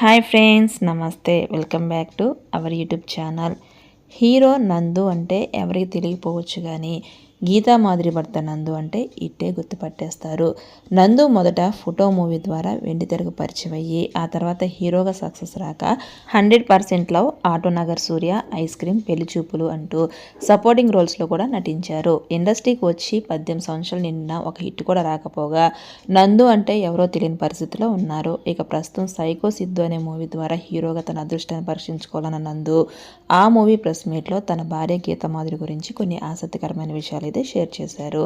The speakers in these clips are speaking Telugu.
హాయ్ ఫ్రెండ్స్ నమస్తే. Welcome back to our YouTube channel. Hero Nandu అంటే ఎవరికి తెలియకపోవచ్చు కానీ గీతా మాదిరి భర్త నందు అంటే ఇట్టే గుర్తుపట్టేస్తారు. నందు మొదట ఫోటో మూవీ ద్వారా వెండి తెరకు పరిచయం అయ్యి ఆ తర్వాత హీరోగా సక్సెస్ రాక hundred percent love auto Nagar Surya ice cream Pelli Choopulu అంటూ సపోర్టింగ్ రోల్స్లో కూడా నటించారు. ఇండస్ట్రీకి వచ్చి పద్దెనిమిది సంవత్సరాలు నిండిన ఒక హిట్ కూడా రాకపోగా నందు అంటే ఎవరో తెలియని పరిస్థితిలో ఉన్నారు. ఇక ప్రస్తుతం సైకో సిద్ధు అనే మూవీ ద్వారా హీరోగా తన అదృష్టాన్ని పరీక్షించుకోవాలన్న నందు ఆ మూవీ ప్రెస్ మీట్లో తన భార్య గీత మాదిరి గురించి కొన్ని ఆసక్తికరమైన విషయాలు అనేది షేర్ చేశారు.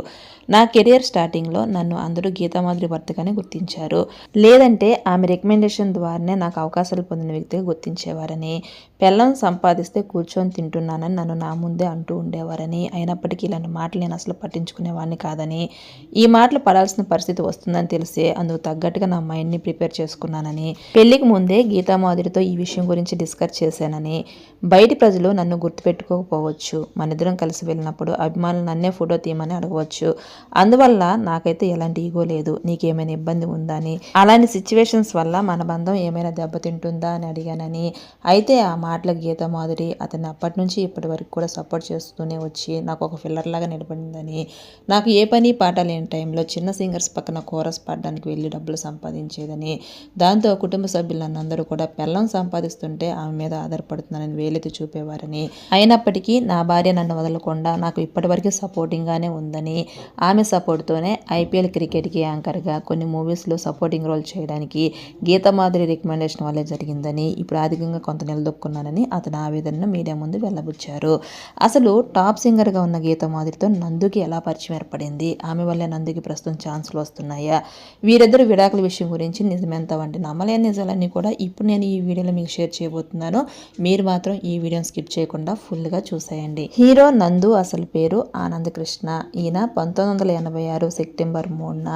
నా కెరియర్ స్టార్టింగ్లో నన్ను అందరూ గీతామాధురి భర్తగానే గుర్తించారు. లేదంటే ఆమె రికమెండేషన్ ద్వారానే నాకు అవకాశాలు పొందిన వ్యక్తిగా గుర్తించేవారని పెళ్ళం సంపాదిస్తే కూర్చొని తింటున్నానని నన్ను నా ముందే అంటూ ఉండేవారని అయినప్పటికీ ఇలాంటి మాటలు నేను అసలు పట్టించుకునేవాడిని కాదని ఈ మాటలు పడాల్సిన పరిస్థితి వస్తుందని తెలిసే అందుకు తగ్గట్టుగా నా మైండ్ని ప్రిపేర్ చేసుకున్నానని పెళ్ళికి ముందే గీతామాధురితో ఈ విషయం గురించి డిస్కస్ చేశానని బయటి ప్రజలు నన్ను గుర్తుపెట్టుకోకపోవచ్చు. మనిద్దరం కలిసి వెళ్ళినప్పుడు అభిమానులు నన్నే ఫోటో తీయమని అడగవచ్చు. అందువల్ల నాకైతే ఎలాంటి ఈగో లేదు. నీకేమైనా ఇబ్బంది ఉందా అని. అలాంటి సిచ్యువేషన్స్ వల్ల మన బంధం ఏమైనా దెబ్బతింటుందా అని అడిగానని. అయితే ఆ మాటల గీత మాధురి అతన్ని అప్పటి నుంచి ఇప్పటి వరకు కూడా సపోర్ట్ చేస్తూనే వచ్చి నాకు ఒక ఫిల్లర్ లాగా నిలబడిందని. నాకు ఏ పని పాట లేని టైంలో చిన్న సింగర్స్ పక్కన కోరస్ పాడడానికి వెళ్ళి డబ్బులు సంపాదించేదని. దాంతో కుటుంబ సభ్యులందరూ కూడా పెళ్ళం సంపాదిస్తుంటే ఆమె మీద ఆధారపడుతున్నానని వేలెత్తి చూపేవారని. అయినప్పటికీ నా భార్య నన్ను వదలకుండా నాకు ఇప్పటివరకు సపోర్ట్ సపోర్టింగ్గానే ఉందని ఆమె సపోర్ట్తోనే ఐపీఎల్ క్రికెట్కి యాంకర్గా కొన్ని మూవీస్లో సపోర్టింగ్ రోల్ చేయడానికి గీతమాధురి రికమెండేషన్ వల్లే జరిగిందని ఇప్పుడు అధికంగా కొంత నిలదొక్కున్నానని అతని ఆవేదనను మీడియా ముందు వెళ్ళబుచ్చారు అసలు టాప్ సింగర్గా ఉన్న గీతమాధురితో నందుకి ఎలా పరిచయం ఏర్పడింది? ఆమె వల్లే నందుకి ప్రస్తుతం ఛాన్సులు వస్తున్నాయా? వీరిద్దరు విడాకుల విషయం గురించి నిజమెంత వంటి నమ్మలేని నిజాలన్నీ కూడా ఇప్పుడు నేను ఈ వీడియోలో మీకు షేర్ చేయబోతున్నాను. మీరు మాత్రం ఈ వీడియోని స్కిప్ చేయకుండా ఫుల్గా చూసేయండి. హీరో నందు అసలు పేరు ఆనంద్ కృష్ణ ఈయన పంతొమ్మిది వందల ఎనభై ఆరు సెప్టెంబర్ మూడున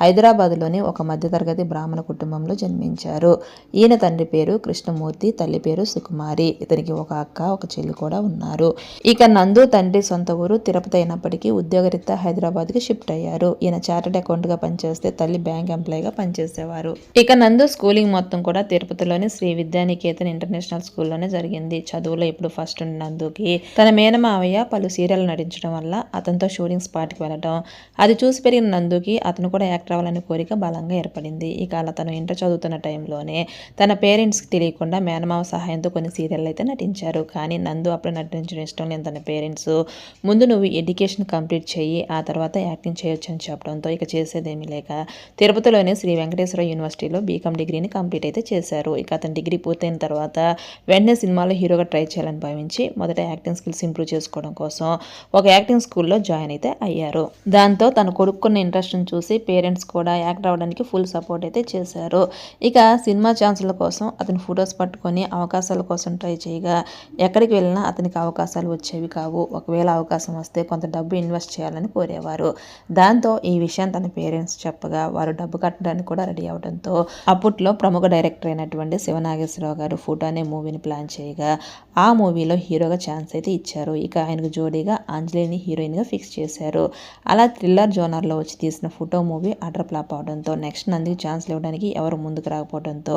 హైదరాబాద్లోని ఒక మధ్యతరగతి బ్రాహ్మణ కుటుంబంలో జన్మించారు. ఈయన తండ్రి పేరు కృష్ణమూర్తి తల్లి పేరు సుకుమారి. ఇతనికి ఒక అక్క ఒక చెల్లి కూడా ఉన్నారు. ఇక నందు తండ్రి సొంత ఊరు తిరుపతి అయినప్పటికీ ఉద్యోగరీత్యా హైదరాబాద్కి షిఫ్ట్ అయ్యారు. ఈయన చార్టెడ్ అకౌంట్గా పనిచేస్తే తల్లి బ్యాంక్ ఎంప్లాయీగా పనిచేసేవారు. ఇక నందు స్కూలింగ్ మొత్తం కూడా తిరుపతిలోని శ్రీ విద్యానికేతన్ ఇంటర్నేషనల్ స్కూల్లోనే జరిగింది. చదువులో ఇప్పుడు ఫస్ట్ ఉన్న నందుకి. తన మేనమావయ్య పలు సీరియల్ నటించడం వల్ల అతనితో షూటింగ్ స్పాట్కి వెళ్ళడం అది చూసి పెరిగిన నందుకి అతను కూడా యాక్టర్ అవ్వాలనే కోరిక బలంగా ఏర్పడింది. ఇక అలా తను ఇంటర్ చదువుతున్న టైంలోనే తన పేరెంట్స్కి తెలియకుండా మేనమావ సహాయంతో కొన్ని సీరియల్ అయితే నటించారు. కానీ నందు అప్పుడు నటించడం ఇష్టం లేని తన పేరెంట్స్ ముందు నువ్వు ఎడ్యుకేషన్ కంప్లీట్ చేయి ఆ తర్వాత యాక్టింగ్ చేయొచ్చు అని చెప్పడంతో ఇక చేసేదేమీ లేక తిరుపతిలోనే శ్రీ వెంకటేశ్వర యూనివర్సిటీలో బీకామ్ డిగ్రీని కంప్లీట్ అయితే చేశారు. ఇక అతని డిగ్రీ పూర్తయిన తర్వాత వెంటనే సినిమాలో హీరోగా ట్రై చేయాలని భావించి మొదట యాక్టింగ్ స్కిల్స్ ఇంప్రూవ్ చేసుకోవడం కోసం ఒక యాక్టింగ్ స్కూల్లో జాయిన్ అయితే అయ్యారు. దాంతో తన కొడుకున్న ఇంట్రెస్ట్ని చూసి పేరెంట్స్ కూడా యాక్ట్ అవ్వడానికి ఫుల్ సపోర్ట్ అయితే చేశారు. ఇక సినిమా ఛాన్సుల కోసం అతని ఫొటోస్ పట్టుకొని అవకాశాల కోసం ట్రై చేయగా ఎక్కడికి వెళ్ళినా అతనికి అవకాశాలు వచ్చేవి కావు. ఒకవేళ అవకాశం వస్తే కొంత డబ్బు ఇన్వెస్ట్ చేయాలని కోరేవారు. దాంతో ఈ విషయం తన పేరెంట్స్ చెప్పగా వారు డబ్బు కట్టడానికి కూడా రెడీ అవడంతో అప్పట్లో ప్రముఖ డైరెక్టర్ అయినటువంటి శివనాగేశ్వరరావు గారు ఫోటో అనే మూవీని ప్లాన్ చేయగా ఆ మూవీలో హీరోగా ఛాన్స్ అయితే ఇచ్చారు. ఇక ఆయనకు జోడీగా అంజలిని హీరోయిన్గా ఫిక్స్ చేశారు. అలా థ్రిల్లర్ జోనర్లో వచ్చి తీసిన ఫోటో మూవీ అటర్ ఫ్లాప్ అవడంతో నెక్స్ట్ నందికి ఛాన్స్ ఇవ్వడానికి ఎవరు ముందుకు రాకపోవడంతో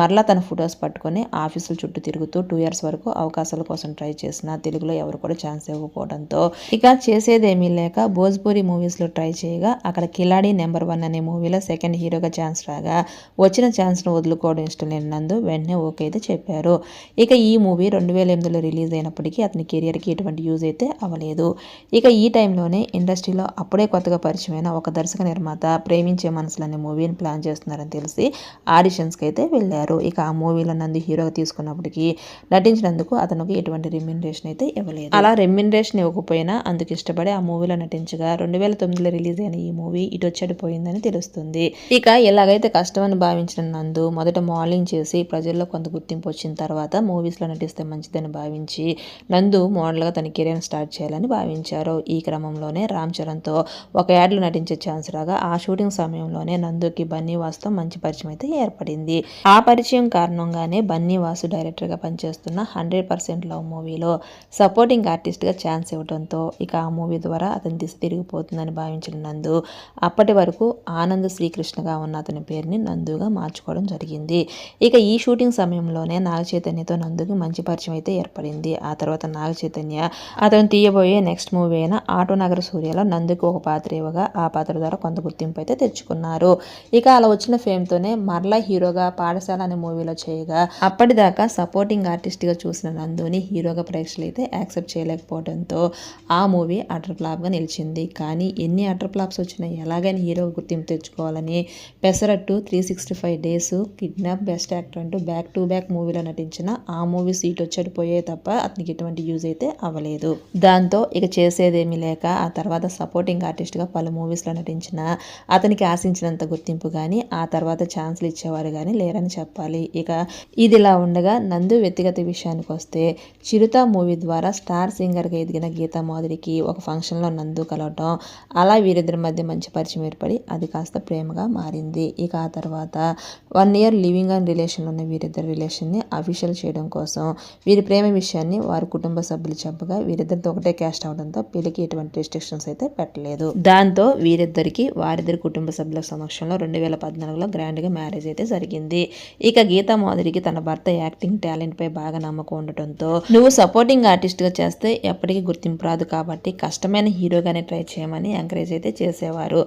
మరలా తన ఫొటోస్ పట్టుకొని ఆఫీసుల చుట్టూ తిరుగుతూ టూ ఇయర్స్ వరకు అవకాశాల కోసం ట్రై చేసిన తెలుగులో ఎవరు కూడా ఛాన్స్ ఇవ్వకపోవడంతో. ఇక చేసేదేమీ లేక భోజ్పూరి మూవీస్లో ట్రై చేయగా అక్కడ కిలాడి నెంబర్ వన్ అనే మూవీలో సెకండ్ హీరోగా ఛాన్స్ రాగా వచ్చిన ఛాన్స్ను వదులుకోవడం ఇష్టం లేనందు నందు వెంటనే ఓకే అయితే చెప్పారు. ఇక ఈ మూవీ రెండు వేల ఎనిమిదిలో రిలీజ్ అయినప్పటికీ అతని కెరియర్కి ఎటువంటి యూజ్ అయితే అవ్వలేదు. ఇక ఈ టైంలోనే ఇండస్ట్రీలో అప్పుడే కొత్తగా పరిచయమైన ఒక దర్శక నిర్మాత ప్రేమించే మనసులు అనే మూవీని ప్లాన్ చేస్తున్నారని తెలిసి ఆడిషన్స్కి అయితే వెళ్ళారు. ఇక ఆ మూవీలో నంది హీరోగా తీసుకున్నప్పటికీ నటించినందుకు అతనికి ఎటువంటి రెమ్యునరేషన్ అయితే ఇవ్వలేదు. అలా రెమ్యునరేషన్ ఇవ్వకపోయినా అందుకు ఇష్టపడి ఆ మూవీలో నటించగా రెండు వేల తొమ్మిదిలో రిలీజ్ అయిన ఈ మూవీ ఇటు వచ్చాడిపోయిందని తెలుస్తుంది. ఇక ఎలాగైతే కష్టమని భావించిన నందు మొదట మోడలింగ్ చేసి ప్రజల్లో కొంత గుర్తింపు వచ్చిన తర్వాత మూవీస్లో నటిస్తే మంచిదని భావించి నందు మోడల్గా తన కెరీర్ స్టార్ట్ చేయాలని భావించారు. ఈ క్రమంలోనే రామ్ చరణ్తో ఒక యాడ్లో నటించే ఛాన్స్ రాగా ఆ షూటింగ్ సమయంలోనే నందుకి బన్నీవాస్తో మంచి పరిచయం అయితే ఏర్పడింది. ఆ పరిచయం కారణంగానే బన్నీవాసు డైరెక్టర్గా పనిచేస్తున్న హండ్రెడ్ పర్సెంట్ లవ్ మూవీలో సపోర్టింగ్ ఆర్టిస్ట్గా ఛాన్స్ ఇవ్వడంతో ఇక ఆ మూవీ ద్వారా అతని దిశ తిరిగిపోతుందని భావించిన నందు అప్పటి వరకు ఆనంద్ శ్రీకృష్ణగా ఉన్న అతని పేరుని నందుగా మార్చుకోవడం జరిగింది. ఇక ఈ షూటింగ్ సమయంలోనే నాగ చైతన్యతో నందుకి మంచి పరిచయం అయితే ఏర్పడింది. ఆ తర్వాత నాగ చైతన్య అతను తీయబోయే నెక్స్ట్ మూవీ అయిన ఆటో నగర సూర్యలో నందుకు ఒక పాత్ర ఇవ్వగా ఆ పాత్ర ద్వారా కొంత గుర్తింపు అయితే తెచ్చుకున్నారు. ఇక అలా వచ్చిన ఫేమ్తోనే మరలా హీరోగా పాఠశాల అనే మూవీలో చేయగా అప్పటిదాకా సపోర్టింగ్ ఆర్టిస్ట్గా చూసిన నందుని హీరోగా ప్రేక్షకులు అయితే యాక్సెప్ట్ చేయలేకపోవడంతో ఆ మూవీ అటర్ ఫ్లాప్గా నిలిచింది. కానీ ఎన్ని అటర్ ఫ్లాప్స్ వచ్చినా ఎలాగైనా హీరో గుర్తింపు తెచ్చుకోవాలని Pesarattu three sixty five days kidnap best actor అంటూ బ్యాక్ టు బ్యాక్ మూవీలో నటించిన ఆ మూవీ సీట్ వచ్చడిపోయే తప్ప అతనికి ఎటువంటి యూజ్ అయితే అవ్వలేదు. దాంతో ఇక చేసేది చేసేదేమీ లేక ఆ తర్వాత సపోర్టింగ్ ఆర్టిస్ట్గా పలు మూవీస్లో నటించిన అతనికి ఆశించినంత గుర్తింపు కానీ ఆ తర్వాత ఛాన్స్లు ఇచ్చేవారు కానీ లేరని చెప్పాలి. ఇక ఇదిలా ఉండగా నందు వ్యక్తిగత విషయానికి వస్తే చిరుత మూవీ ద్వారా స్టార్ సింగర్గా ఎదిగిన గీతా మాధురికి ఒక ఫంక్షన్లో నందు కలవటం అలా వీరిద్దరి మధ్య మంచి పరిచయం ఏర్పడి అది కాస్త ప్రేమగా మారింది. ఇక ఆ తర్వాత వన్ ఇయర్ లివింగ్ అండ్ రిలేషన్లో ఉన్న వీరిద్దరి రిలేషన్ని అఫీషియల్ చేయడం కోసం వీరి ప్రేమ విషయాన్ని వారి కుటుంబ సభ్యులు చెప్పగా వీరిద్దరితో ఒకటే క్యాస్ట్ అవడంతో పెళ్ళికి ఎటువంటి రిస్ట్రిక్షన్స్ అయితే పెట్టలేదు. దాంతో వీరిద్దరికి వారిద్దరి కుటుంబ సభ్యుల సమక్షంలో రెండు వేల పద్నాలుగులో గ్రాండ్గా మ్యారేజ్ అయితే జరిగింది. ఇక గీతా మాధురికి తన భర్త యాక్టింగ్ టాలెంట్ పై బాగా నమ్మకం ఉండటంతో నువ్వు సపోర్టింగ్ ఆర్టిస్ట్గా చేస్తే ఎప్పటికీ గుర్తింపు రాదు కాబట్టి కష్టమైన హీరోగానే ట్రై చేయమని ఎంకరేజ్ అయితే చేసేవారు.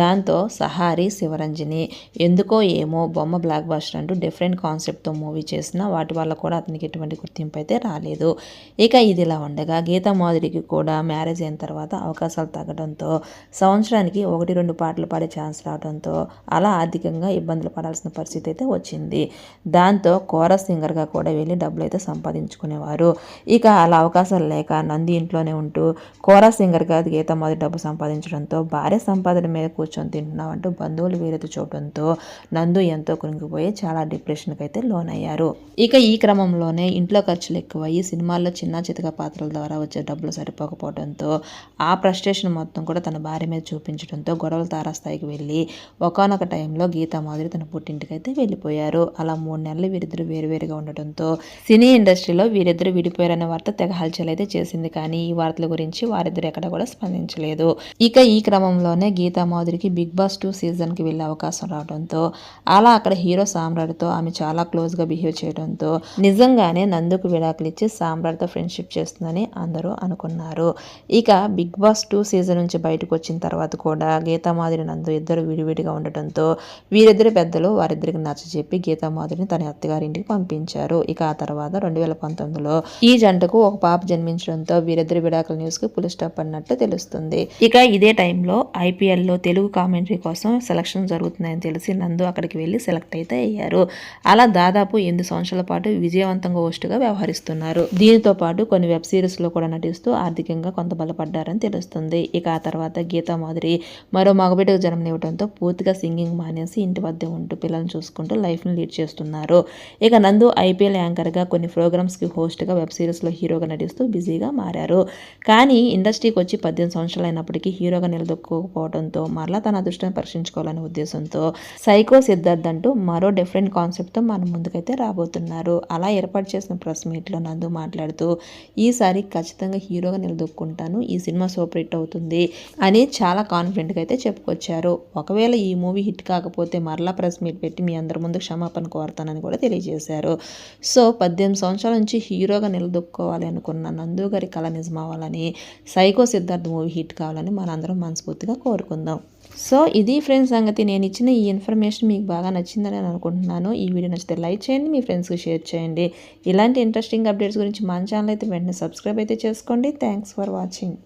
దాంతో సహారి శివరంజని ఎందుకో ఏమో బొమ్మ బ్లాక్ బాస్టర్ అంటూ డిఫరెంట్ కాన్సెప్ట్తో మూవీ చేసినా వాటి వల్ల కూడా అతనికి ఎటువంటి గుర్తింపు అయితే రాలేదు. ఇక ఇదిలా ఉండగా గీతా మాధురికి కూడా మ్యారేజ్ అయిన తర్వాత అవకాశాలు తగ్గడంతో సంవత్సరానికి ఒకటి రెండు పాటలు పాడే ఛాన్స్ రావడంతో అలా ఆర్థికంగా ఇబ్బందులు పడాల్సిన పరిస్థితి అయితే వచ్చింది. దాంతో కోరస్ సింగర్గా కూడా వెళ్ళి డబ్బులు అయితే సంపాదించుకునేవారు. ఇక అలా అవకాశాలు లేక నంది ఇంట్లోనే ఉంటూ కోరస్ సింగర్గా గీత మొదటి డబ్బు సంపాదించడంతో భార్య సంపాదన మీద కూర్చొని తింటున్నామంటూ బంధువులు వేరేది చూడటంతో నందు ఎంతో కురింగిపోయి చాలా డిప్రెషన్కి అయితే లోనయ్యారు. ఇక ఈ క్రమంలోనే ఇంట్లో ఖర్చులు ఎక్కువయ్యి సినిమాల్లో చిన్న చితక పాత్రల ద్వారా వచ్చే డబ్బులు సరిపోకపోవడంతో ఆ ఫ్రస్ట్రేషన్ మొత్తం కూడా తన భార్య మీద చూపించడంతో గొడవలు తారాస్థాయికి వెళ్ళి ఒకనొక టైంలో గీతా మాధురి తన పుట్టింటికి అయితే వెళ్ళిపోయారు. అలా మూడు నెలలు వీరిద్దరు వేరువేరుగా ఉండటంతో సినీ ఇండస్ట్రీలో వీరిద్దరు విడిపోయారనే వార్త తెగ హల్చల్ అయితే చేసింది. కానీ ఈ వార్తల గురించి వారిద్దరు ఎక్కడ కూడా స్పందించలేదు. ఇక ఈ క్రమంలోనే గీతా మాధురికి బిగ్ బాస్ టూ సీజన్కి వెళ్ళే అవకాశం రావడంతో అలా అక్కడ హీరో సామ్రాట్తో ఆమె చాలా క్లోజ్గా బిహేవ్ చేయడంతో నిజంగానే నందుకు విడాకులు ఇచ్చి సామ్రాట్తో ఫ్రెండ్షిప్ చేస్తుందని అందరూ అనుకున్నారు. ఇక బిగ్ బాస్ టూ సీజన్ నుంచి బయటకు వచ్చిన తర్వాత కూడా గీతామాధురి నందు ఇద్దరు విడివిడిగా ఉండటంతో వీరిద్దరు పెద్దలు వారిద్దరికి నచ్చ చెప్పి గీతామాధురిని తన అత్తగారింటికి పంపించారు. ఇక ఆ తర్వాత రెండు వేల పంతొమ్మిదిలో ఈ జంటకు ఒక పాప జన్మించడంతో వీరిద్దరి విడాకుల న్యూస్కి పులి స్టాప్ అన్నట్టు తెలుస్తుంది. ఇక ఇదే టైంలో ఐపీఎల్లో తెలుగు కామెంటరీ కోసం సెలక్షన్ జరుగుతున్నాయని తెలిసి నందు అక్కడికి వెళ్ళి సెలెక్ట్ అయితే అయ్యారు. అలా దాదాపు ఎనిమిది సంవత్సరాల పాటు విజయవంతంగా హోస్ట్గా వ్యవహరిస్తున్నారు. దీనితో పాటు కొన్ని వెబ్ సిరీస్లో కూడా నటిస్తూ ఆర్థికంగా కొంత బలపడ్డారని తెలుస్తుంది. ఇక ఆ తర్వాత గీతా మాధురి మరో మగబిడ్డకు జన్మనివ్వడంతో పూర్తిగా సింగింగ్ మానేసి ఇంటి వద్ద ఉంటూ పిల్లల్ని చూసుకుంటూ లైఫ్ని లీడ్ చేస్తున్నారు. ఇక నందు ఐపీఎల్ యాంకర్గా కొన్ని ప్రోగ్రామ్స్కి హోస్ట్గా వెబ్ సిరీస్లో హీరోగా నటిస్తూ బిజీగా మారారు. కానీ ఇండస్ట్రీకి వచ్చి పద్దెనిమిది సంవత్సరాలు అయినప్పటికీ హీరోగా నిలదొక్కుపోవడంతో మరలా తన అదృష్టాన్ని పరీక్షించుకోవాలనే ఉద్దేశంతో సైకో సిద్ధార్థ్ అంటూ మరో డిఫరెంట్ కాన్సెప్ట్తో మన ముందుకైతే రాబోతున్నారు. అలా ఏర్పాటు చేసిన ప్రెస్ మీట్లో నందు మాట్లాడుతూ ఈసారి ఖచ్చితంగా హీరోగా నిలదొక్కుంటాను. ఈ సినిమా సూపర్ హిట్ అవుతుంది అని చాలా కాన్ఫిడెంట్గా అయితే చెప్పుకొచ్చారు. ఒకవేళ ఈ మూవీ హిట్ కాకపోతే మరలా ప్రెస్ మీట్ పెట్టి మీ అందరి ముందు క్షమాపణ కోరుతానని కూడా తెలియజేశారు. సో పద్దెనిమిది సంవత్సరాల నుంచి హీరోగా నిలదొక్కోవాలి అనుకున్న నందు గారి కళ నిజమవ్వాలని సైకో సిద్ధార్థ్ మూవీ హిట్ కావాలని మనందరం మనస్ఫూర్తిగా కోరుకుందాం. సో ఇది ఫ్రెండ్స్ సంగతి. నేను ఇచ్చిన ఈ ఇన్ఫర్మేషన్ మీకు బాగా నచ్చిందని నేను అనుకుంటున్నాను. ఈ వీడియో నచ్చితే లైక్ చేయండి మీ ఫ్రెండ్స్కి షేర్ చేయండి. ఇలాంటి ఇంట్రెస్టింగ్ అప్డేట్స్ గురించి మన ఛానల్ అయితే వెంటనే సబ్స్క్రైబ్ అయితే చేసుకోండి. Thanks for watching watching.